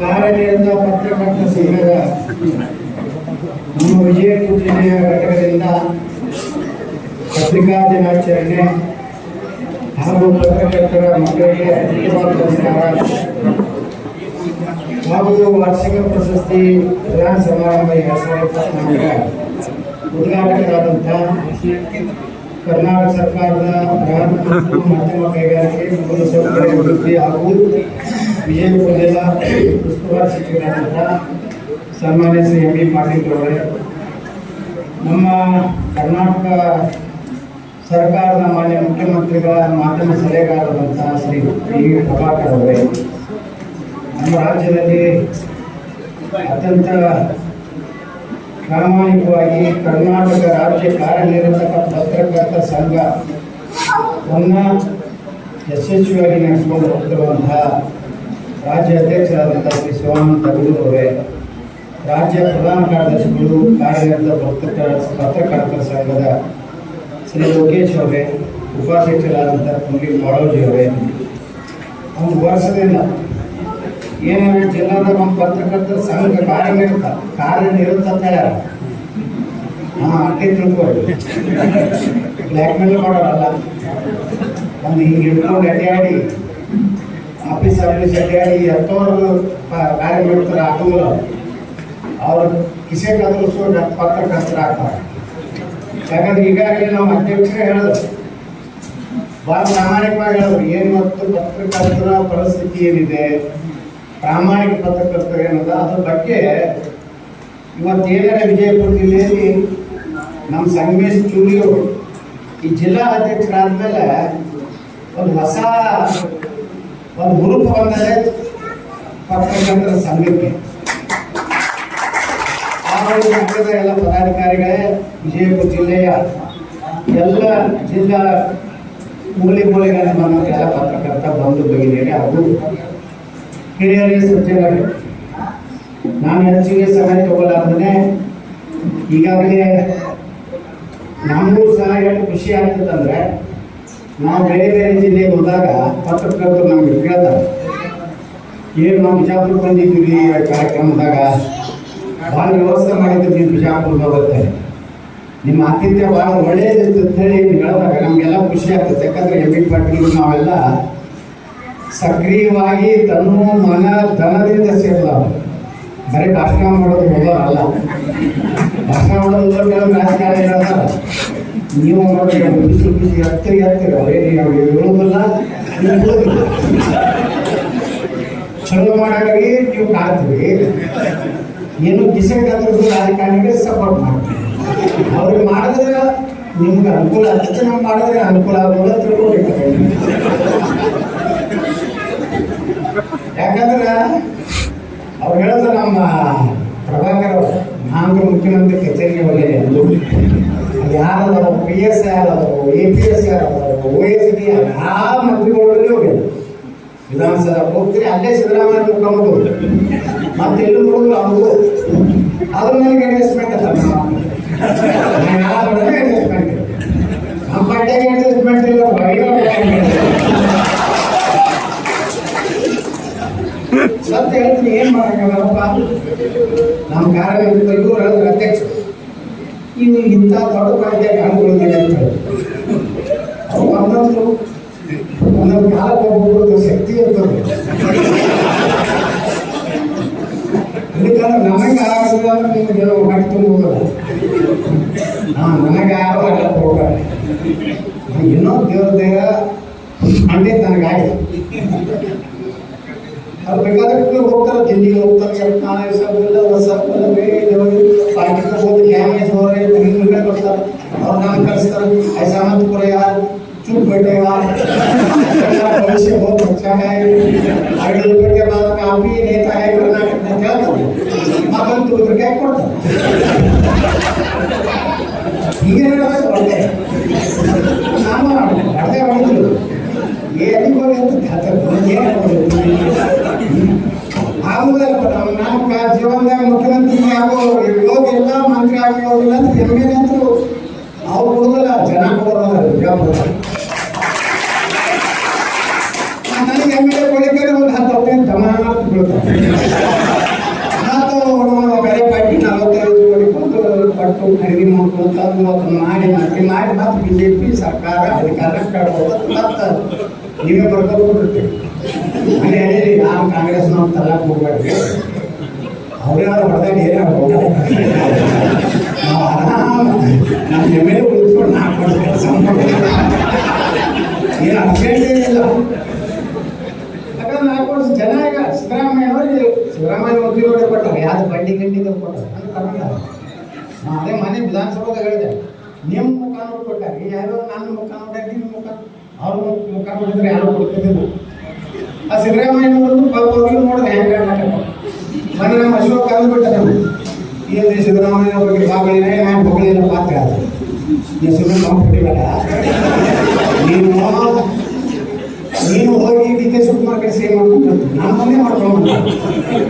ಕಾರ್ಯನಿರತ ಪತ್ರಕರ್ತ ಸಂಘದ ನಮ್ಮ ವಿಜಯಪುರ ಜಿಲ್ಲೆಯ ಘಟಕದಿಂದ ಪತ್ರಿಕಾ ದಿನಾಚರಣೆ ಹಾಗೂ ಪತ್ರಕರ್ತರ ಮಕ್ಕಳಿಗೆ ಪುರಸ್ಕಾರ ಹಾಗೂ ವಾರ್ಷಿಕ ಪ್ರಶಸ್ತಿ ಪ್ರಧಾನ ಸಮಾರಂಭ ಎರಡ್ ಉದ್ಘಾಟಕರಾದಂಥ ಕರ್ನಾಟಕ ಸರ್ಕಾರದ ಮಧ್ಯಮ ಕೈಗಾರಿಕೆ, ಮೂಲಸೌಕರ್ಯ ಅಭಿವೃದ್ಧಿ ಹಾಗೂ ವಿಜಯಪುರ ಜಿಲ್ಲಾ ಉಸ್ತುವಾರಿ ಸಚಿವರಾದಂಥ ಸನ್ಮಾನ್ಯ ಶ್ರೀ ಎಂ ಬಿ ಪಾಟೀಲ್ ನಮ್ಮ ಕರ್ನಾಟಕ ಸರ್ಕಾರದ ಮಾನ್ಯ ಮುಖ್ಯಮಂತ್ರಿಗಳ ಮಾಧ್ಯಮ ಸಲಹೆಗಾರರಾದಂಥ ಶ್ರೀ ಪಿ ಪ್ರಭಾಕರ್ ಅವರೇ. ನಮ್ಮ ರಾಜ್ಯದಲ್ಲಿ ಅತ್ಯಂತ ಪ್ರಾಮಾಣಿಕವಾಗಿ ಕರ್ನಾಟಕ ರಾಜ್ಯ ಕಾರ್ಯನಿರತ ಪತ್ರಕರ್ತ ಸಂಘವನ್ನು ಯಶಸ್ವಿಯಾಗಿ ನಡೆಸಿಕೊಂಡು ಹೋಗ್ತಿರುವಂತಹ ರಾಜ್ಯ ಅಧ್ಯಕ್ಷರಾದಂಥ ಶ್ರೀ ಶಿವಾನಂದ ಅವರೇ, ರಾಜ್ಯ ಪ್ರಧಾನ ಕಾರ್ಯದರ್ಶಿಗಳು ಕಾರ್ಯನಿರತ ಪತ್ರಕರ್ತ ಪತ್ರಕರ್ತರ ಸಂಘದ ಶ್ರೀ ಲೋಕೇಶ್ ಅವರೇ ಉಪಾಧ್ಯಕ್ಷರಾದಂಥ ಪುಂಡಿ ಬಾಳೋಜಿ ಅವರೇ. ಒಂದು ವರ್ಷದಿಂದ ಏನೇನು ಜಿಲ್ಲಾದ ನಮ್ಮ ಪತ್ರಕರ್ತರ ಸಂಘ ಕಾರ್ಯನಿರತ ಕಾರ್ಯನಿರತ ತಯಾರ? ಹಾಂ ಅಡ್ಡಿ ತಿಳ್ಕೊಳ್ಳಿ. ಬ್ಲ್ಯಾಕ್ ಮೇಲ್ ಮಾಡೋರಲ್ಲ. ಒಂದು ಹಿಂಗೆ ಹಿಡ್ಕೊಂಡು ಅಡ್ಡಾಡಿ ಆಫೀಸ್ ಆಫೀಸ್ ಅಡ್ಡಾಡಿ ಎತ್ತೋರ್ಗು ಕಾರ್ಯ ಮಾಡ್ತಾರೆ ಆಟೋಗಳು ಅವ್ರ. ಕಿಸೆ ಕದಲಿಸೋ ಪತ್ರಕರ್ತರ ಆಗ್ತಾರೆ ಯಾಕಂದ್ರೆ ಈಗಾಗಲೇ ನಾವು ಅಧ್ಯಕ್ಷರೇ ಹೇಳಿದ್ರು ಭಾಳ ಪ್ರಾಮಾಣಿಕವಾಗಿ ಹೇಳಿದ್ರು ಏನು ಮತ್ತು ಪತ್ರಕರ್ತರ ಪರಿಸ್ಥಿತಿ ಏನಿದೆ, ಪ್ರಾಮಾಣಿಕ ಪತ್ರಕರ್ತರು ಏನದ ಅದ್ರ ಬಗ್ಗೆ ಇವತ್ತೇನಾರ ವಿಜಯಪುರ ಜಿಲ್ಲೆಯಲ್ಲಿ ನಮ್ಮ ಸಂಗಮೇಶ್ ಚೂರಿಯವರು ಈ ಜಿಲ್ಲಾ ಅಧ್ಯಕ್ಷರಾದ್ಮೇಲೆ ಒಂದು ಹೊಸ ಒಂದು ಗ್ರೂಪ್ ಬಂದರೆ ಪತ್ರಕರ್ತರ ಸಂಘಕ್ಕೆ. ಆರೋಗ್ಯ ಸಂಘದ ಎಲ್ಲ ಪದಾಧಿಕಾರಿಗಳೇ ವಿಜಯಪುರ ಜಿಲ್ಲೆಯ ಎಲ್ಲ ಜಿಲ್ಲಾ ಮೂಲೆ ಮೂಲೆಗಳ ಎಲ್ಲ ಪತ್ರಕರ್ತ ಬಂದು ಬಗೆದಿರಿ ಅದು ಹಿರಿಯರೇ ಸಜ್ಜನರೇ. ನಾನು ಹೆಚ್ಚಿಗೆ ಸಹಾಯ ತಗೊಳ್ಳಾದ್ರೆ ಈಗಾಗಲೇ ನಮಗೂ ಸಹ ಹೇಳಿ ಖುಷಿ ಆಗ್ತದಂದ್ರೆ ನಾವು ಬೇರೆ ಬೇರೆ ಜಿಲ್ಲೆಗೆ ಹೋದಾಗ ಪತ್ರಕರ್ತರು ನಮ್ಗೆ ಕೇಳ್ತಾರೆ. ಏನು ನಾವು ಬಿಜಾಪುರ ಬಂದಿದ್ದೀವಿ ಕಾರ್ಯಕ್ರಮದಾಗ? ಭಾಳ ವ್ಯವಸ್ಥೆ ಮಾಡಿದ್ದೀವಿ ನೀವು ಬಿಜಾಪುರ ಬರುತ್ತೆ ನಿಮ್ಮ ಆತಿಥ್ಯ ಭಾಳ ಒಳ್ಳೆಯದಿತ್ತು ಹೇಳಿ ಹೇಳಿದಾಗ ನಮಗೆಲ್ಲ ಖುಷಿ ಆಗ್ತದೆ. ಯಾಕಂದರೆ ಎಂ ಬಿ ಪಾಟೀಲ್ ನಾವೆಲ್ಲ ಸಕ್ರಿಯವಾಗಿ ತನ್ನ ಮನ ಧನದಿಂದ ಸೇರಲ್ಲ ಬರೀ ಭಾಷಣ ಮಾಡೋದು ಹೋಗೋರಲ್ಲ. ಭಾಷಣ ಮಾಡೋದು ರಾಜಕಾರಣ ಇರೋದಲ್ಲ ನೀವು ನೋಡಿ ಬಿಸಿ ಬಿಸಿ ಹತ್ತಿರ ಹತ್ತಿರ ಅವರೇ ನೀವು ಹೇಳುವುದಿಲ್ಲ. ಚಲೋ ಮಾಡೋರಿಗೆ ನೀವು ಕಾಡ್ತೀವಿ ಏನು ಆದ್ರೂ ರಾಜಕಾರಣಿಗೆ ಸಪೋರ್ಟ್ ಮಾಡ್ತೀವಿ. ಅವ್ರಿಗೆ ಮಾಡಿದ್ರೆ ನಿಮ್ಗೆ ಅನುಕೂಲ ಆಗ್ತದೆ ನಾವು ಮಾಡಿದ್ರೆ ಅನುಕೂಲ ಆಗೋಲ್ಲ ತಿಳ್ಕೊಬೇಕು ಯಾಕಂದ್ರೆ ಅವ್ರು ಹೇಳೋದು ನಮ್ಮ ಪ್ರಭಾಕರ್ ನಾನು ಮುಖ್ಯಮಂತ್ರಿ ಕಚೇರಿಗೆ ಹೋಗಿದ್ದೆ ಅದು ಯಾರದಾರು ಪಿ ಎಸ್ ಯಾರದಾರು ಎ ಪಿ ಎಸ್ ಯಾರದಾರು ಓ ಎಸ್ ಡಿ ಯಾವ ಮಂತ್ರಿಗಳಲ್ಲಿ ಹೋಗಿಲ್ಲ. ವಿಧಾನಸಭೆ ಹೋಗ್ತೀರಿ, ಅಲ್ಲೇ ಸಿದ್ದರಾಮಯ್ಯ ಮುಖ್ಯಮಂತ್ರಿ ಮತ್ತೆ ಎಲ್ಲೂ ನೋಡಿದ್ರು ಅವ್ರಿಗೂ. ಅದ್ರ ನನಗೆ ಅಡ್ಜಸ್ಟ್ಮೆಂಟ್ ಅಲ್ಲ. ಯಾರು ನಮ್ಮ ಅಡ್ಜಸ್ಟ್ಮೆಂಟ್ ಇಲ್ಲ ಸತ್ಯ ಹೇಳ್ತೀನಿ, ಏನು ಮಾಡಕ್ಕಾಗಲ್ಲಪ್ಪ? ನಮ್ಮ ಕಾರ್ಯ ಇವರು ಹೇಳಿದ್ರು ಇವು ಇಂಥ ದೊಡ್ಡ ಕಾಯ್ದೆ ಹೇಳಿ. ಅವ್ರು ಒಂದೊಂದು ಒಂದೊಂದು ಕಾಲಕ್ಕೆ ಒಬ್ಬೊಬ್ಬರದ್ದು ಶಕ್ತಿ ಇರ್ತದೆ ಅದಕ್ಕಂದ್ರೆ ನನಗೆ ಆರಾಮಿಲ್ಲ ನಿಮ್ಗೆ ಹೊಟ್ಟೆ ತುಂಬುವುದಿಲ್ಲ ಹಾ, ನನಗೆ ಯಾರು ಆಗಕ್ಕೆ ಹೋಗಲ್ಲ ಇನ್ನೂ ದೇವ್ರ ದೇಹ ಖಂಡಿತ ನನಗಾಗಿ ಅದು ಬೇಕಾದ್ರೆ ಹೋಗ್ತಾರೆ ತಿಂಡಿಗೆ ಹೋಗ್ತಾರೆ ನಾಳೆ ಅವ್ರು ನಾನು ಕಳಿಸ್ತಾರೆ ಐಸಾ मत करो यार चुप बैठेगा भविष्य बहुत अच्छा है अगले रुपये के बाद काम भी नेता है कर्नाटक में क्या करो मगन तो उधर क्या ಕೊಡ್ತಾರೆ ಹೀಗೆ ಹೇಳೋದು ಒಳ್ಳೆ ನಾನು ಅರ್ಧ ಮಾಡಿದ್ರು ಏನಕ್ಕೆ ಹೋಗಿ ಅಂತ ಆಗುದಲ್ಲ ನಮ್ಮ ನಮ್ಮ ಜೀವನದಾಗ ಮುಖ್ಯಮಂತ್ರಿ ಆಗೋ ಯೋಗ ಎಲ್ಲ ಮಂತ್ರಿ ಆಗೋದಿಲ್ಲ ಅಂತ ಎಮ್ ಎಲ್ ಅಂತೂ ಅವ್ರು ಕೊಡೋದಿಲ್ಲ ಜನ ಹೋಗಿ ನನಗೆ ಎಮ್ ಎಲ್ ಎ ಕೊಡಕ್ಕೆ ಒಂದು ಹತ್ತು ಹದಿನೈದು ತಮಾತ್ ಬೀಳ್ತಾರೆ ಹತ್ತು ಬೇರೆ ಪಾರ್ಟಿ ನಲವತ್ತೈದು ಕೊಡಿಕೊಂಡು ಪಟ್ಟು ಖರೀದಿ ಮಾಡ್ಕೊಂತ ಅದನ್ನು ಮಾಡಿ ಮಾಡಿ ಮಾಡಿ ಮತ್ತೆ ಬಿ ಜೆ ಪಿ ಸರ್ಕಾರ ಅಧಿಕಾರಕ್ಕೆ ಕೇಳ್ಬೋದು ಮತ್ತೆ ನೀವೇ ಬರ್ಕೊಂಡ್ಬಿಟ್ಟಿರ್ತೀವಿ ಅಲ್ಲಿ ಹೇಳಿ ನಾವು ಕಾಂಗ್ರೆಸ್ನವ್ರು ತರಕ್ಕೆ ಹೋಗ್ಬೇಡ್ರಿ ಅವರೇ ಅವ್ರು ಹೊಡೆದಾಗ ಏನೇ ಹೋಗ್ತಾರೆ ನಾವು ಜಮೀನು ಉಳಿಸ್ಕೊಂಡು ನಾಲ್ಕು ವರ್ಷ ಕೆಲಸ ಏನು ಅರ್ಜೆಂಟ್ ಏನಿಲ್ಲ ಯಾಕಂದ್ರೆ ನಾಲ್ಕು ವರ್ಷ ಜನ ಈಗ ಸಿದ್ದರಾಮಯ್ಯ ಅವರಿಗೆ ಸಿದ್ದರಾಮಯ್ಯ ಮಂತ್ರಿಗಳೇ ಕೊಟ್ಟಾರೆ ಯಾವ್ದು ಬಂಡಿ ಗಂಡಿ ಕೊಟ್ಟಾರೆ ಅಂತ ನಾ ಅದೇ ಮನೆ ವಿಧಾನಸಭಾದಾಗ ಹೇಳಿದೆ ನಿಮ್ಮ ಮುಖ ನೋಡಿ ಕೊಟ್ಟಾರೆ ಯಾರೋ ನನ್ನ ಮುಖ ನೋಡಿ ನಿಮ್ಮ ಮುಖ ಅವ್ರ ಮುಖ ನೋಡಿದ್ರೆ ಯಾರು ಕೊಡ್ತಿದ್ದಿಲ್ಲ ಆ ಸಿದ್ದರಾಮಯ್ಯನವರು ಪಾಪ ಅವ್ರಿಗೆ ನೋಡಿದ್ರೆ ಹೆಂಗೆ ಮನೆ ನಮ್ಮ ಅಶೋಕ್ ಕಾಲ ಬಿಟ್ಟ ಏನು ಸಿದ್ದರಾಮಯ್ಯ ಬಗ್ಗೆ ಬಾಗಳಿನ ನಾನು ಹೊಗಳಿನ ಮಾತ್ರ ನೀವು ಸುಮ್ಮನೆ ಮಾಡ್ಬಿಟ್ಟಿವಲ್ಲ ನೀನು ನೀನು ಹೋಗಿ D K Shivakumar market save ಮಾಡ್ಕೊಂಡು ನಾನು ಮನೆ ಮಾಡ್ಕೊಂಡು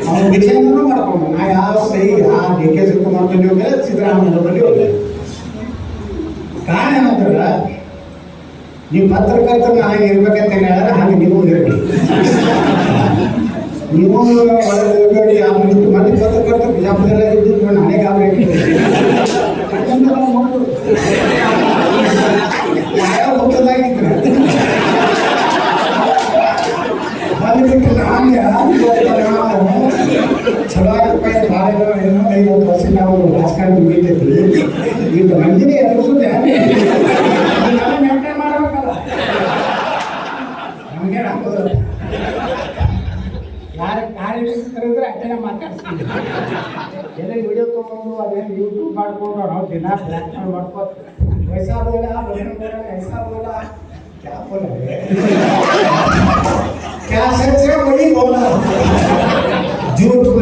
ಅವ್ನು ವಿಜಯನೂ ಮಾಡ್ಕೊಂಡು ನಾ ಯಾವ ಸಹಿ ಆ ಡಿ ಕೆ ಶಿವಕುಮಾರ್ ಬಳಿ ಹೋಗಿಲ್ಲ ಸಿದ್ದರಾಮಯ್ಯ ಬಳಿ ಹೋಗಿಲ್ಲ ಕಾರಣ ಏನಂದ್ರೆ ನೀವು ಪತ್ರಕರ್ತರನ್ನ ನಾನು ಇರ್ಬೇಕಂತ ಹೇಳಿದ್ರೆ ಹಾಗೆ ನೀವು ಇರಬೇಕು ನೀವು ಒಳಗಡೆ ಯಾವ ರೀತಿ ಮತ್ತೆ ಪತ್ರಕರ್ತರು ಬಿಜಾಪುರದಲ್ಲೇ ಇದ್ದು ನಾನೇ ಗಾಬರಿ ಯಾವ ಮುಖ್ಯದಾಗಿದ್ರೆ ಬಂದ್ಬಿಟ್ಟು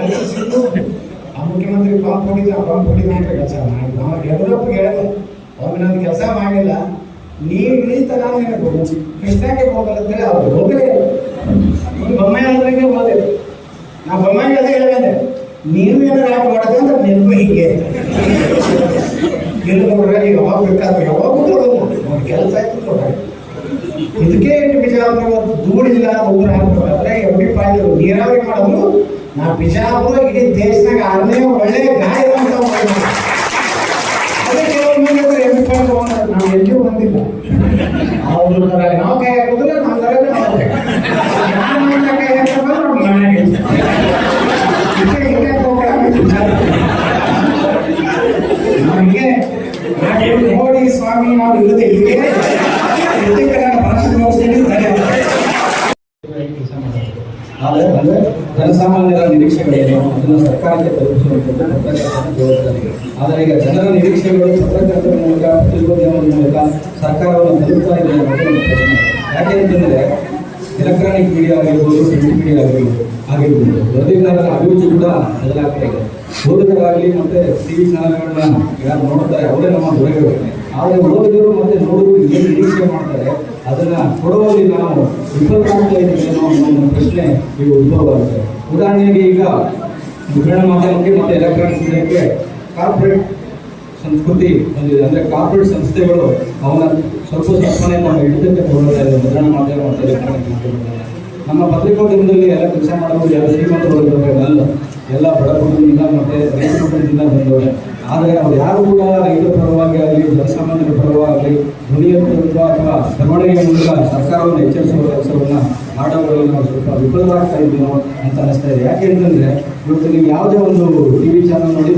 ಕೆಲಸ ಸಿಕ್ಕು ಆ ಮುಖ್ಯಮಂತ್ರಿ ಪಂಪ್ ಹೊಡಿದ ಬಾಂಬ್ ಹೊಡಿದ ಅಂತ ಕೆಲಸ ಮಾಡಿ ನಾವು ಯಡಿಯೂರಪ್ಪ ಹೇಳಿದೆ ಅವ್ರು ಕೆಲಸ ಮಾಡಿಲ್ಲ. ನೀವು ಇಳಿತ ನಾನು ನಿನಗೆ ಕೃಷ್ಣಕ್ಕೆ ಹೋಗಲಂತೇಳಿ ಅವ್ರು ಹೋಗಲೇ ಬೊಮ್ಮಾಯಿ ಆದ್ರಂಗೆ ಹೋದೆ. ನಾ ಬೊಮ್ಮಾಯಿ ಅದೇ ಹೇಳಿದೆ. ನೀವು ಏನಾರು ಯಾಕೆ ಮಾಡಿದೆ ಅಂದ್ರೆ ನಿನಗೂ ಹಿಂಗೆ. ನೀವು ಯಾವಾಗ ಬೇಕಾದ್ರೆ ಯಾವಾಗ ನೋಡಿ ಕೆಲಸ ಆಯ್ತು ನೋಡ್ರಿ ಇದಕ್ಕೆ ಬಿಜಾಪುರ ಧೂಳಿಲ್ಲ ಊರು ಹಾಕ್ಬೇಕಾದ್ರೆ ಎಂ ಪಿ ಪಾಟೀಲ್ ನೀರಾವರಿ ಮಾಡೋದು ನಾ ಬಿಜಾಪುರ ಇಡೀ ದೇಶದಾಗ ಆರನೇ ಒಳ್ಳೆ ಗಾಯ ಅಂತ ಮಾಡಿದ್ರು. ಅದಕ್ಕೆ ಪಾಟೀಲ್ ನಾವು ಎಲ್ಲಿಯೂ ಬಂದಿಲ್ಲ ಅವರು ನಾವು ಕೈ ಹಾಕೋದಿಲ್ಲ ನಮ್ಮ ಊರಲ್ಲಿ ನಾವು ಕೈ ಹಾಕೋದಿಲ್ಲ. ಯಾರು ನಮ್ಮ. ನಮಗೆ ನೋಡಿ ಸ್ವಾಮಿ ನಾವು ಇಲ್ಲದೆ ಇಲ್ಲಿಗೆ ಇದಕ್ಕೆ ನಾನು ಭಾಷಣ ಮುಗಿಸ್ತೀನಿ ಧನ್ಯವಾದ ಆದರೆ ಅಂದ್ರೆ ಜನಸಾಮಾನ್ಯರ ನಿರೀಕ್ಷೆಗಳೇನು? ಅದನ್ನು ಸರ್ಕಾರಕ್ಕೆ ತಲುಪಿಸುವಂಥದ್ದು ಆದರೆ ಈಗ ಜನರ ನಿರೀಕ್ಷೆಗಳು ಪತ್ರಕರ್ತರ ಮೂಲಕ ಪತ್ರಿಕೋದ್ಯಮದ ಮೂಲಕ ಸರ್ಕಾರವನ್ನು ತಲುಪ್ತಾ ಇದೆ ಪ್ರಶ್ನೆ. ಎಲೆಕ್ಟ್ರಾನಿಕ್ ಮೀಡಿಯಾ ಆಗಿರ್ಬೋದು ಪ್ರಿಂಟ್ ಮೀಡಿಯಾ ಆಗಿರ್ಬೋದು ಆಗಿರ್ಬೋದು. ವರದಿಗಾರರ ಅಭಿರುಚಿ ಕೂಡ ಬದಲಾಗ್ತಾ ಇದೆ. ಓದುಗರಾಗಲಿ ಮತ್ತೆ ಟಿವಿ ಚಾನಲ್ಗಳನ್ನ ಯಾರು ನೋಡ್ತಾರೆ, ಅವರೇ ನಮ್ಮ ದೊರೆಗಳು ಆದರೆ ಓದುಗರು ಮತ್ತೆ ನೋಡುವ ಏನು ನಿರೀಕ್ಷೆ ಮಾಡ್ತಾರೆ, ಅದನ್ನ ಕೊಡುವಲ್ಲಿ ನಾವು ವಿಫಲರಾಗ್ತಾ ಇದ್ದೇವೆ ಅನ್ನೋ ಒಂದು ಪ್ರಶ್ನೆ ಈಗ ಉದ್ಭವ ಆಗುತ್ತೆ ಉದಾಹರಣೆಗೆ ಈಗ ಮುದ್ರಣ ಮಾಧ್ಯಮಕ್ಕೆ ಮತ್ತು ಎಲೆಕ್ಟ್ರಾನಿಕ್ಸ್ ಮೀಡಿಯಾಕ್ಕೆ ಕಾರ್ಪೊರೇಟ್ ಸಂಸ್ಕೃತಿ ಬಂದಿದೆ ಅಂದ್ರೆ ಕಾರ್ಪೊರೇಟ್ ಸಂಸ್ಥೆಗಳು ಅವನ ಸ್ವಲ್ಪ ಸ್ವಲ್ಪನೇ ತಮ್ಮ ಹಿಡಿತಕ್ಕೆ ತಗೊಳ್ತಾ ಇದೆ. ಮುದ್ರಣ ಮಾಧ್ಯಮ ಮತ್ತು ಎಲೆಕ್ಟ್ರಾನಿಕ್ ನಮ್ಮ ಪತ್ರಿಕೋದ್ಯಮದಲ್ಲಿ ಎಲ್ಲ ಕೆಲಸ ಮಾಡೋದು ಯಾರು ಶ್ರೀಮಂತರು ಅಲ್ಲ. ಎಲ್ಲ ಬಡ ಕುಟುಂಬದಿಂದ ಮತ್ತೆ ರೈತ ಕುಟುಂಬದಿಂದ ಬಂದವರು. ಆದರೆ ಅವ್ರು ಯಾರು ಕೂಡ ರೈತರ ಪರವಾಗಿ ಆಗಲಿ, ಜನಸಾಮಾನ್ಯರ ಪರವಾಗಿ ಧ್ವನಿಯ ಮೂಲಕ ಅಥವಾ ಬರವಣಿಗೆಯ ಮೂಲಕ ಸರ್ಕಾರವನ್ನು ಎಚ್ಚರಿಸುವ ಕೆಲಸವನ್ನು ಮಾಡೋದ್ರಲ್ಲಿ ನಾವು ಸ್ವಲ್ಪ ವಿಫಲರಾಗ್ತಾ ಇದ್ದೀನೋ ಅಂತ ಅನಿಸ್ತಾ ಇದೆ. ಯಾಕೆ ಅಂತಂದರೆ, ಇವತ್ತು ನೀವು ಯಾವುದೇ ಒಂದು ಟಿವಿ ಚಾನಲ್ ನೋಡಿ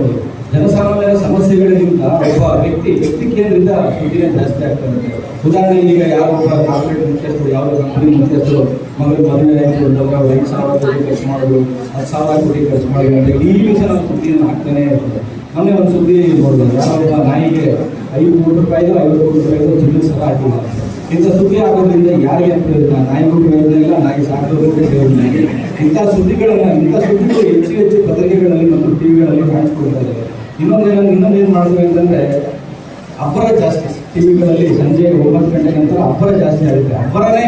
ನೋಡಿ ಜನಸಾಮಾನ್ಯರ ಸಮಸ್ಯೆಗಳಿಗಿಂತ ಒಬ್ಬ ವ್ಯಕ್ತಿ ವ್ಯಕ್ತಿ ಕೇಂದ್ರದಿಂದ ಸುದ್ದಿನೇ ಜಾಸ್ತಿ ಆಗ್ತಾ ಇರುತ್ತೆ. ಉದಾಹರಣೆಗೆ ಈಗ ಯಾವ ಕಾರ್ಪೊರೇಟ್ ಮುಖ್ಯಸ್ಥರು ಯಾವ ಕಂಪನಿ ಮುಖ್ಯಸ್ಥರು, ಮಗಳು ಮದುವೆ ಆಯಿತು ಐದು ಸಾವಿರ ಕೋಟಿ ಖರ್ಚು ಮಾಡೋದು, ಹತ್ತು ಸಾವಿರ ಕೋಟಿ ಖರ್ಚು ಮಾಡಿ ಅಂತ ಈ ನಾವು ಸುದ್ದಿಯನ್ನು ಹಾಕ್ತಾನೆ ಇರ್ತದೆ ಮೊನ್ನೆ ಒಂದು ಸುದ್ದಿ ನೋಡಿದ್ರು ಯಾರೊಬ್ಬ ನಾಯಿಗೆ ಐದು ಕೋಟಿ ರೂಪಾಯಿದು, ಐವತ್ತು ಕೋಟಿ ರೂಪಾಯಿದು ಜಿಲ್ಲೆ ಸಲ ಹಾಕಿಲ್ಲ. ಇಂಥ ಸುದ್ದಿ ಆಗೋದ್ರಿಂದ ಯಾರಿಗೆ ಹೇಳಿದ್ರೆ ನಾಯಿಗೂ ಪ್ರಯೋಜನ ಇಲ್ಲ, ನಾಯಿ ಸಾಕೋದಕ್ಕೂ ಪ್ರಯೋಜನ ಇಲ್ಲ. ಇಂಥ ಸುದ್ದಿಗಳನ್ನು, ಇಂಥ ಸುದ್ದಿಗಳು ಹೆಚ್ಚು ಹೆಚ್ಚು ಪತ್ರಿಕೆಗಳಲ್ಲಿ ಮತ್ತು ಟಿವಿಗಳಲ್ಲಿ ಕಾಣಿಸ್ಕೊಳ್ತಾ ಇದ್ದಾರೆ ಇನ್ನೊಂದೇನು ಇನ್ನೊಂದೇನು ಮಾಡಿದ್ವಿ ಅಂತಂದ್ರೆ ಅಬ್ಬರ ಜಾಸ್ತಿ. ಟಿವಿಗಳಲ್ಲಿ ಸಂಜೆ ಒಂಬತ್ತು ಗಂಟೆ ನಂತರ ಅಬ್ಬರ ಜಾಸ್ತಿ ಆಗುತ್ತೆ. ಅಬ್ಬರನೇ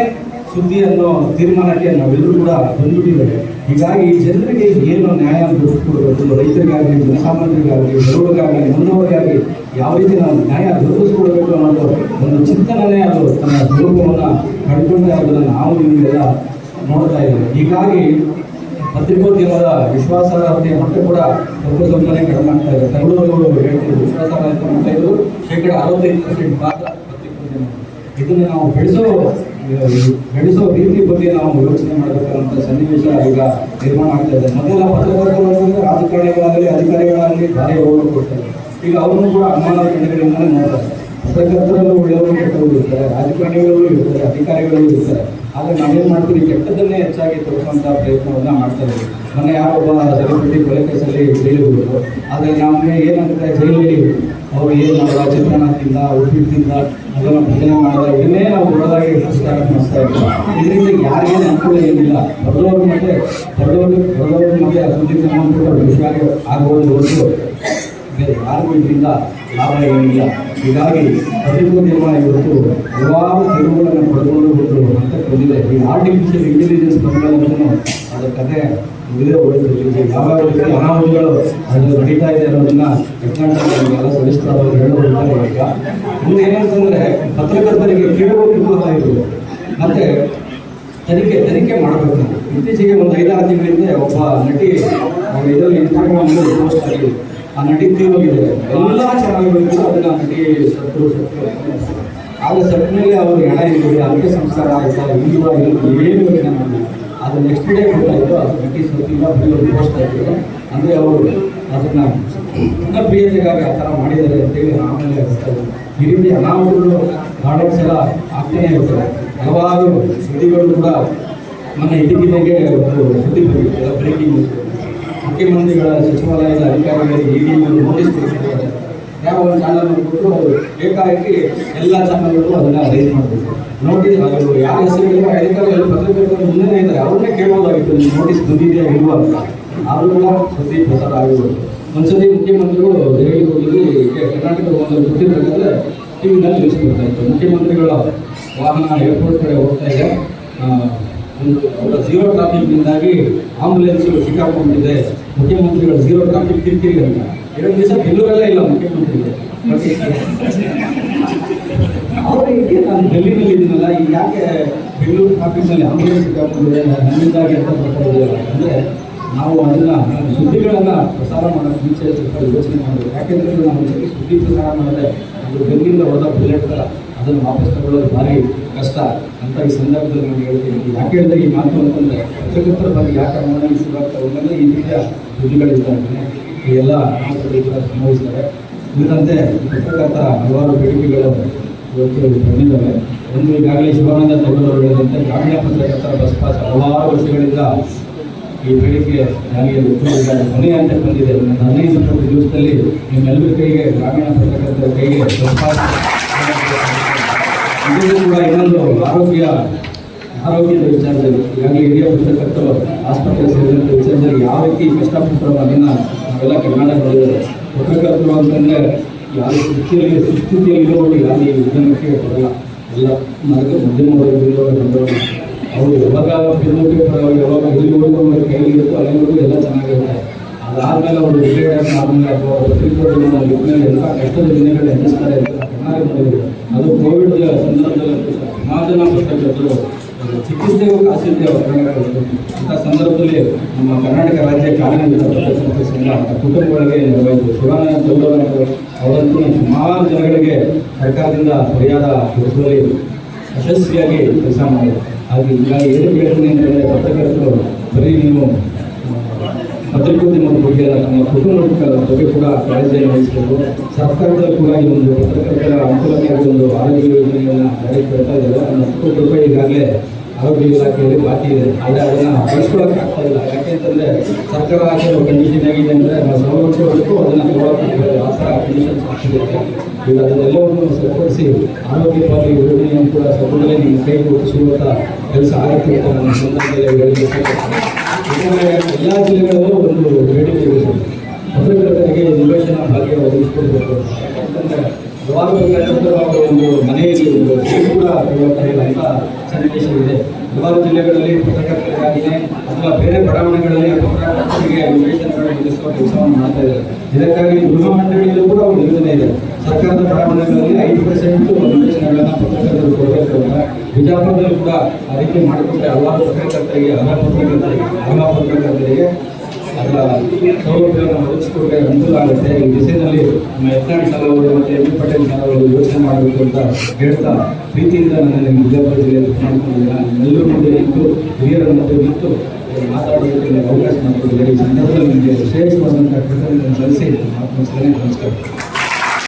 ಸುದ್ದಿ ಅನ್ನೋ ತೀರ್ಮಾನಕ್ಕೆ ನಾವೆಲ್ಲರೂ ಕೂಡ ಬಂದ್ಬಿಟ್ಟಿದ್ದೇವೆ. ಹೀಗಾಗಿ ಜನರಿಗೆ ಏನು ನ್ಯಾಯ ದೊರಕಿಸ್ಕೊಡ್ಬೇಕು ರೈತರಿಗಾಗಲಿ, ಜನಸಾಮಾನ್ಯರಿಗಾಗಲಿ, ಬಡವರಿಗಾಗಲಿ ಮುನ್ನವರಿಗಾಗಿ ಯಾವ ರೀತಿ ನಾವು ನ್ಯಾಯ ದೊರಕಿಸ್ಕೊಡ್ಬೇಕು ಅನ್ನೋದು ಒಂದು ಚಿಂತನೆ ಅದು ತನ್ನ ಸ್ವರೂಪವನ್ನು ಕಂಡುಕೊಂಡೇ ಅದನ್ನು ನಾವು ನಿಮಗೆಲ್ಲ ನೋಡ್ತಾ ಇದ್ದೇವೆ. ಹೀಗಾಗಿ ಪತ್ರಿಕೋದ್ಯಮದ ವಿಶ್ವಾಸಾರ್ಹತೆಯ ಮಟ್ಟ ಕೂಡ ಸ್ವಲ್ಪ ಸ್ವಲ್ಪನೇ ಕಡಿಮೆ ಆಗ್ತಾ ಇದೆ ತಮಿಳುಗಳು ಹೇಳ್ತಿದ್ರು, ವಿಶ್ವಾಸಾರ್ಹತೆ ಮಾಡ್ತಾ ಇದ್ದರು ಶೇಕಡ ಅರವತ್ತೈದು ಪರ್ಸೆಂಟ್ ಭಾಗ ಪತ್ರಿಕೋದ್ಯಮ. ಇದನ್ನು ನಾವು ಬೆಳೆಸೋ ಬೆಳೆಸೋ ರೀತಿ ಬಗ್ಗೆ ನಾವು ಯೋಚನೆ ಮಾಡಬೇಕಾದಂಥ ಸನ್ನಿವೇಶ ಈಗ ನಿರ್ಮಾಣ ಆಗ್ತಾ ಇದೆ. ಮೊದಲ ಪತ್ರಕರ್ತರು ರಾಜಕಾರಣಿಗಳಾಗಲಿ, ಅಧಿಕಾರಿಗಳಾಗಲಿ ಭಾರಿ ಹೋಗಲು ಕೊಡ್ತಾರೆ. ಈಗ ಅವರನ್ನು ಕೂಡ ಅನುಮಾನ ಕಡೆಗಳಿಂದಲೇ ನೋಡ್ತಾರೆ. ಪತ್ರಕರ್ತರಲ್ಲೂ ಒಳ್ಳೆಯವರು ಕೆಟ್ಟವರು ಇರ್ತಾರೆ ರಾಜಕಾರಣಿಗಳು ಇರ್ತಾರೆ ಅಧಿಕಾರಿಗಳು ಇರ್ತಾರೆ. ಆದರೆ ನಾವೇನು ಮಾಡ್ತೀವಿ? ಕೆಟ್ಟದನ್ನೇ ಹೆಚ್ಚಾಗಿ ತೋರಿಸುವಂಥ ಪ್ರಯತ್ನವನ್ನ ಮಾಡ್ತಾ ಇದ್ದೀವಿ. ಮೊನ್ನೆ ಯಾರೊಬ್ಬ ಸೆಲೆಬ್ರಿಟಿ ಕೊಲೆ ಕೇಸಲ್ಲಿ ಜೈಲಿಗೆ ಆದರೆ ನಾವು ಏನಂದ್ರೆ ಜೈಲಲ್ಲಿ ಅವರು ಏನು ಮಾಡಲ್ಲ ಚಿತ್ರಾನ್ನದಿಂದ ತಿಂದ ಉಪ್ಪಿಟ್ಟು ತಿಂದ ಅದನ್ನು ಭಜನೆ ಮಾಡಿದ ಇದನ್ನೇ ನಾವು ದೊಡ್ಡದಾಗಿ ಪುರಸ್ಕಾರ ಮಾಡಿಸ್ತಾ ಇದ್ದೀವಿ ಇದರಿಂದ ಯಾರಿಗೇನು ಅನುಕೂಲ ಏನಿಲ್ಲ. ಬಡದವ್ರ ಮತ್ತೆ ಬಡದವ್ರ ಬಡದವ್ರ ಮಧ್ಯೆ ಅಭಿವೃದ್ಧಿ ಸಂಬಂಧಪಟ್ಟ ವಿಷಯ ಆಗುವುದು ಹೊರತು ಬೇರೆ ಯಾರಿಗೂ ಇದರಿಂದ ಲಾಭ ಏನಿಲ್ಲ. ಹೀಗಾಗಿ ನಿರ್ಮಾಣ ಇವತ್ತು ಹಲವಾರು ತಿರುವುಗಳನ್ನು ಪಡೆದುಕೊಂಡು ಬಂದು ಅಂತ ಬಂದಿದೆ. ಈ ಆರ್ಟಿಫಿಷಿಯಲ್ ಇಂಟೆಲಿಜೆನ್ಸ್ ಬಂದಾಗೂ ಕತೆ ಮುಗಿದೇ ಯಾವ ರೀತಿ ಅನಾಹುತಗಳು ಅದು ನಡೀತಾ ಇದೆ ಅನ್ನೋದನ್ನ ಎಲ್ಲ ಸಲ್ಲಿಸ್ತಾರೆ ಹೇಳೋದಿದ್ದಾರೆ ಈಗ ಮುಂದೆ ಏನಂತಂದ್ರೆ ಪತ್ರಕರ್ತರಿಗೆ ಇರುವುದು ಮತ್ತೆ ತನಿಖೆ ತನಿಖೆ ಮಾಡಬೇಕು. ಇತ್ತೀಚೆಗೆ ಒಂದು ಐದಾರು ತಿಂಗಳಿಂದ ಒಬ್ಬ ನಟಿ ಇದರಲ್ಲಿ ಇನ್ಸ್ಟಾಗ್ರಾಮ್ ಪೋಸ್ಟ್ ಆಗಿದೆ ಆ ನಟಿ ತೀರೋಗಿದೆ ಎಲ್ಲ ಚೆನ್ನಾಗಿರಬೇಕು ಅದನ್ನು ಅದನ್ನ ನಟಿ ಸತ್ತು ಸತ್ತು ಆಗ ಸತ್ತಿನಲ್ಲಿ ಹಣ ಇದೆ ಅಂತ್ಯ ಸಂಸ್ಕಾರ ಆಗುತ್ತಾ ಹಿಂದೂ ಆಗಿರ್ಬೋದು ಏನು ಯೋಚನೆ ಮಾಡಲಿಲ್ಲ ಅದು ನೆಕ್ಸ್ಟ್ ಡೇ ಗೊತ್ತಾಯಿತು ಅದು ನಟಿ ಸತ್ತಿಲ್ಲ ಬರೀ ಒಂದು ಪೋಸ್ಟ್ ಅಂದರೆ ಅವರು ಅದನ್ನ ಪುನರ್ಪ್ರಿಯತೆಗಾಗಿ ಆ ಥರ ಮಾಡಿದ್ದಾರೆ ಅಂತೇಳಿ ಆಮೇಲೆ ಈ ರೀತಿ ಅನಾಹುತಗಳು ಗಾರ್ಡನ್ಸ್ ಎಲ್ಲ ಆಗ್ತಾನೆ ಇರ್ತಾರೆ ಹಲವಾರು ಸುದ್ದಿಗಳು ಕೂಡ ನನ್ನ ಇದ್ದಕ್ಕಿದ್ದಂಗೆ ಒಂದು ಸುದ್ದಿ ಬಂದಿತ್ತು. ಬ್ರೇಕಿಂಗ್ ಮುಖ್ಯಮಂತ್ರಿಗಳ ಸಚಿವಾಲಯದ ಅಧಿಕಾರಿಗಳಿಗೆ ಇಡಿ ನೋಟಿಸ್ ಕೊಟ್ಟಿದ್ದಾರೆ ಯಾವ ಒಂದು ಚಾನಲ್ ಕೊಟ್ಟು ಅವರು ಏಕಾಏಕಿ ಎಲ್ಲ ಚಾನಲ್ಗಳು ಅದನ್ನ ರೈಸ್ ಮಾಡಬೇಕು ನೋಡಿ ಅವರು ಯಾವ ಹೆಸರುಗಳಿವೆ ಅಧಿಕಾರಿಗಳು ಪತ್ರಕರ್ತರು ಮುಂದೆ ಇದ್ದಾರೆ. ಅವ್ರನ್ನೇ ಕೇಳಬಹುದಾಗಿತ್ತು ನೀವು ನೋಟಿಸ್ ಬಂದಿದೆಯಾ ಇಲ್ವಾ ಅಂತ. ಕೂಡ ಸುದ್ದಿ ಪ್ರಸಾರ ಆಗಿರೋದು ಒಂದ್ಸತಿ ಮುಖ್ಯಮಂತ್ರಿಗಳು ದೆಹಲಿಗೆ ಹೋಗಿ ಕರ್ನಾಟಕ ಒಂದು ಗೊತ್ತಿರಬೇಕಾದ್ರೆ ಟಿವಿನಲ್ಲಿ ಬರ್ತಾ ಇತ್ತು ಮುಖ್ಯಮಂತ್ರಿಗಳ ವಾಹನ ಏರ್ಪೋರ್ಟ್ ಕಡೆ ಹೋಗ್ತಾ ಇದೆ. ಒಂದು ಅವರ ಝೀರೋ ಟ್ರಾಫಿಕ್ನಿಂದಾಗಿ ಆಂಬುಲೆನ್ಸ್ ಸಿಕ್ಕಾಕೊಂಡಿದೆ. ಮುಖ್ಯಮಂತ್ರಿಗಳು ಝೀರೋ ಟ್ರಾಫಿಕ್ ತಿರ್ತಿಲ್ಲ ಅಂತ. ಎರಡು ದಿವಸ ಬೆಂಗಳೂರಲ್ಲೇ ಇಲ್ಲ ಮುಖ್ಯಮಂತ್ರಿಗಳು. ನಾನು ಡೆಲ್ಲಿನಲ್ಲಿ ಇದ್ದೀನಲ್ಲ, ಈಗ ಯಾಕೆ ಬೆಂಗಳೂರು ಟ್ರಾಫಿಕ್ನಲ್ಲಿ ಆಂಬುಲೆನ್ಸ್ ಸಿಕ್ಕಾಕೊಂಡಿದೆ ನಮ್ಮಿಂದಾಗಿ ಅಂತ ಬರ್ತಾ ಅಂದರೆ ನಾವು ಅದನ್ನ ಸುದ್ದಿಗಳನ್ನ ಪ್ರಸಾರ ಮಾಡೋಕ್ಕೆ ಮುಂಚೆ ಸ್ವಲ್ಪ ಯೋಚನೆ ಮಾಡಬೇಕು ಯಾಕೆಂದ್ರೆ ನಾವು ಸುದ್ದಿ ಪ್ರಸಾರ ಮಾಡಿದ್ರೆ ಅದು ಬೆನ್ನಿಂದ ಹೋದ ಬುಲೆಟ್ ಥರ ಅದನ್ನು ವಾಪಸ್ ತಗೊಳ್ಳೋದು ಭಾರಿ ಕಷ್ಟ. ಅಂತ ಈ ಸಂದರ್ಭದಲ್ಲಿ ನಾನು ಹೇಳ್ತೀನಿ. ಯಾಕೆ ಹೇಳಿದ್ರೆ ಈ ಮಾತು ಅಂತಂದ್ರೆ ಪತ್ರಕರ್ತರ ಬಗ್ಗೆ ಯಾಕೆ ಅನುಮಾನ ಶುರು ಆಗ್ತಾ ಹೋದಂದ್ರೆ ಈ ರೀತಿಯ ಸುದ್ದಿಗಳಿದ್ದಾವೆ ಈ ಎಲ್ಲ ಸಂಭವಿಸ್ತಾರೆ ಕೂಡ ಸಂಭವಿಸಿದ್ದಾರೆ ಉಳಿದಂತೆ ಪತ್ರಕರ್ತರ ಹಲವಾರು ಬೇಡಿಕೆಗಳು ಇವತ್ತು ಬಂದಿದ್ದಾವೆ. ಒಂದು ಈಗಾಗಲೇ ಶಿವಾನಂದ ತಗೊಳ್ಳೋರು ಹೇಳಿದಂತೆ ಗ್ರಾಮೀಣ ಪತ್ರಕರ್ತರ ಬಸ್ ಪಾಸ್ ಹಲವಾರು ವರ್ಷಗಳಿಂದ ಈ ಬೇಡಿಕೆ ಜಾರಿಯಲ್ಲಿ ಕೊನೆ ಅಂತ ಬಂದಿದೆ. ನನ್ನ ಹದಿನೈದು ದಿವಸದಲ್ಲಿ ನಿಮ್ಮೆಲ್ಲರ ಕೈಗೆ ಗ್ರಾಮೀಣ ಪತ್ರಕರ್ತರ ಕೈಗೆ ಬಸ್ ಇದನ್ನು ಕೂಡ ಇನ್ನೊಂದು ಆರೋಗ್ಯ ಆರೋಗ್ಯದ ವಿಚಾರದಲ್ಲಿ ಈಗಾಗಲೇ ಹಿರಿಯ ಪತ್ರಕರ್ತರು ಆಸ್ಪತ್ರೆ ಸೇರಿದಂತೆ ವಿಚಾರದಲ್ಲಿ ಯಾವ ರೀತಿ ಕಷ್ಟಪಟ್ಟರು ಅದನ್ನು ನಾವೆಲ್ಲ ಕರ್ನಾಟಕ ನೋಡಿದ್ದಾರೆ ಪತ್ರಕರ್ತರು ಅಂತಂದರೆ ಯಾವ ಸ್ಥಿತಿಯಲ್ಲಿ ಸುಸ್ಥಿತಿಯಲ್ಲಿರೋರು ಯಾರು ಈ ಉದ್ಯಮಕ್ಕೆ ಬರಲ್ಲ ಎಲ್ಲ ನರಕ ಮಧ್ಯಮ ಅವರು ಯಾವಾಗ ಪರವಾಗಿ ಯಾವಾಗ ಎಲ್ಲಿವರೆಗೂ ಅವ್ರ ಕೈಲಿ ಇರುತ್ತೋ ಅಲ್ಲಿವರೆಗೂ ಎಲ್ಲ ಚೆನ್ನಾಗಿರುತ್ತೆ ಅದಾದಮೇಲೆ ಅವರು ರಿಟೈರ್ಡ್ ಆದ್ಮೇಲೆ ಅಥವಾ ಪತ್ರಿಕೋದ್ಯಮ ಎಂಥ ಕಷ್ಟದ ದಿನಗಳು ಎದುರಿಸ್ತಾರೆ ಅಂತ ಕರ್ನಾಟಕದಲ್ಲಿ ಅದು ಕೋವಿಡ್ ಸಂದರ್ಭದಲ್ಲಿ ಜನ ಪತ್ರಕರ್ತರು ಚಿಕಿತ್ಸೆಗೂ ಕಾಸಿದ್ದೆ ಅವ್ರ ಕರ್ನಾಟಕದಲ್ಲಿ ಅಂಥ ಸಂದರ್ಭದಲ್ಲಿ ನಮ್ಮ ಕರ್ನಾಟಕ ರಾಜ್ಯ ಕಾರ್ಯನಿರ್ವಹಿಸಿದ ಕುಟುಂಬಗಳಿಗೆ ನೆರವಾಯಿತು. ಶಿವಾನಂದ ಚೌಡವರು ಅವರಂತೂ ಸುಮಾರು ಜನಗಳಿಗೆ ಸರ್ಕಾರದಿಂದ ಸರಿಯಾದ ಕೊಡಿಸುವಲ್ಲಿ ಯಶಸ್ವಿಯಾಗಿ ಕೆಲಸ ಮಾಡಿದೆ ಹಾಗೆ ಈಗ ಏನು ಹೇಳ್ತೀನಿ ಅಂತಂದರೆ ಪತ್ರಕರ್ತರು ಬರೀ ನೀವು ಪತ್ರಿಕೋದ್ಯಮದ ಬಗ್ಗೆ ಅಲ್ಲ, ನಮ್ಮ ಕುಟುಂಬದ ಬಗ್ಗೆ ಕೂಡ ಕಾಳಜಿಯನ್ನು ವಹಿಸಬೇಕು ಸರ್ಕಾರದ ಕೂಡ ಈ ಒಂದು ಪತ್ರಕರ್ತರ ಅನುಕೂಲಕ್ಕಾಗಿ ಒಂದು ಆರೋಗ್ಯ ಯೋಜನೆಯನ್ನು ಜಾರಿಗೆ ತರ್ತಾ ಇದ್ದಾರೆ ಹತ್ತು ರೂಪಾಯಿ ಈಗಾಗಲೇ ಆರೋಗ್ಯ ಇಲಾಖೆಯಲ್ಲಿ ಬಾಕಿ ಇದೆ ಆದರೆ ಅದನ್ನು ಬಳಸ್ಕೊಳ್ಳೋಕೆ ಆಗ್ತಾ ಇಲ್ಲ ಯಾಕೆಂತಂದರೆ ಸರ್ಕಾರ ಹಾಕಿರೋ ಕಂಡೀಷನ್ ಆಗಿದೆ ಅಂದರೆ ನಾವು ಹೊರತು ಅದನ್ನು ಆ ಥರ ಕಂಡೀಷನ್ಸ್ ಆಗ್ತಿರುತ್ತೆ ಅದನ್ನೆಲ್ಲವನ್ನು ಸರಿಪಡಿಸಿ ಆರೋಗ್ಯವಾಗಿ ಯೋಜನೆಯನ್ನು ಕೂಡ ಸದನದಲ್ಲಿ ನಿಮ್ಮ ಕೈಗೆ ಒಪ್ಪಿಸುವಂಥ ಕೆಲಸ ಆಗುತ್ತೆ ಅಂತ ನನ್ನ ಸಂದರ್ಭದಲ್ಲಿ ಇಷ್ಟಪಡ್ತೀನಿ. ಯಾಕಂದ್ರೆ ಎಲ್ಲ ಜಿಲ್ಲೆಗಳಲ್ಲೂ ಒಂದು ಬೇಡಿಕೆ ಇದೆ. ಪತ್ರಕರ್ತರಿಗೆ ನಿವೇಶನ ಭಾಗ್ಯ ಒದಗಿಸ್ಕೊಡ್ಬೇಕು ಯಾಕಂತಂದ್ರೆ ಹಲವಾರು ಕನ್ನಡದ ಒಂದು ಮನೆಯಲ್ಲಿ ಒಂದು ಕೂಡ ಅಂತ ಸನ್ನಿವೇಶವಿದೆ ಹಲವಾರು ಜಿಲ್ಲೆಗಳಲ್ಲಿ ಪತ್ರಕರ್ತರಿಗಾಗಿಯೇ ಅಥವಾ ಬೇರೆ ಬಡಾವಣೆಗಳಲ್ಲಿ ಪತ್ರಕರ್ತರಿಗೆ ನಿವೇಶನಗಳನ್ನು ಒದಗಿಸುವ ಕೆಲಸವನ್ನು ಮಾಡ್ತಾ ಇದ್ದಾರೆ. ಇದಕ್ಕಾಗಿ ಗೃಹ ಮಂಡಳಿಯಲ್ಲೂ ಕೂಡ ಒಂದು ಯೋಜನೆ ಇದೆ. ಸರ್ಕಾರದ ಬಡಾವಣೆಗಳಲ್ಲಿ ಐದು ಪರ್ಸೆಂಟ್ ನಿವೇಶನಗಳನ್ನು ಪತ್ರಕರ್ತರು ಕೊಡಬೇಕು ಅಂತ ಬಿಜಾಪುರದಲ್ಲಿ ಕೂಡ ಅದಕ್ಕೆ ಮಾಡಿಕೊಂಡ್ರೆ ಹಲವಾರು ಪತ್ರಕರ್ತರಿಗೆ ಅರ್ಹ ಪತ್ರಕರ್ತರಿಗೆ ಅರ್ಹ ಪತ್ರಕರ್ತರಿಗೆ ಅದರ ಸೌಲಭ್ಯವನ್ನು ಒದಗಿಸಿಕೊಟ್ರೆ ಅನುಕೂಲ ಆಗುತ್ತೆ ಈ ದಿಸೆಯಲ್ಲಿ ನಮ್ಮ ಸರ್ ಅವರು ಮತ್ತು ಎಂ ಪಿ ಪಟೇಲ್ ಸರ್ ಯೋಚನೆ ಮಾಡಬೇಕು ಅಂತ ಹೇಳ್ತಾ ಪ್ರೀತಿಯಿಂದ ನನ್ನ ಬಿಜಾಪುರ ಜಿಲ್ಲೆಯಲ್ಲಿ ಮಾಡ್ಕೊಂಡಿಲ್ಲ ಎಲ್ಲರೂ ಮುಂದೆ ನಿಂತು ಹಿರಿಯರ ಮುಂದೆ ನಿಂತು ಮಾತಾಡೋದಕ್ಕೆ ಅವಕಾಶ ಮಾಡಿಕೊಟ್ಟಿದ್ದಾರೆ. ಈ ಸಂದರ್ಭದಲ್ಲಿ ನಿಮಗೆ ವಿಶೇಷವಾದಂಥ ಕೃತಜ್ಞತೆ ಸಲ್ಲಿಸಿ ಆತ್ಮಸ್ಥಾನ ನಮಸ್ಕಾರ.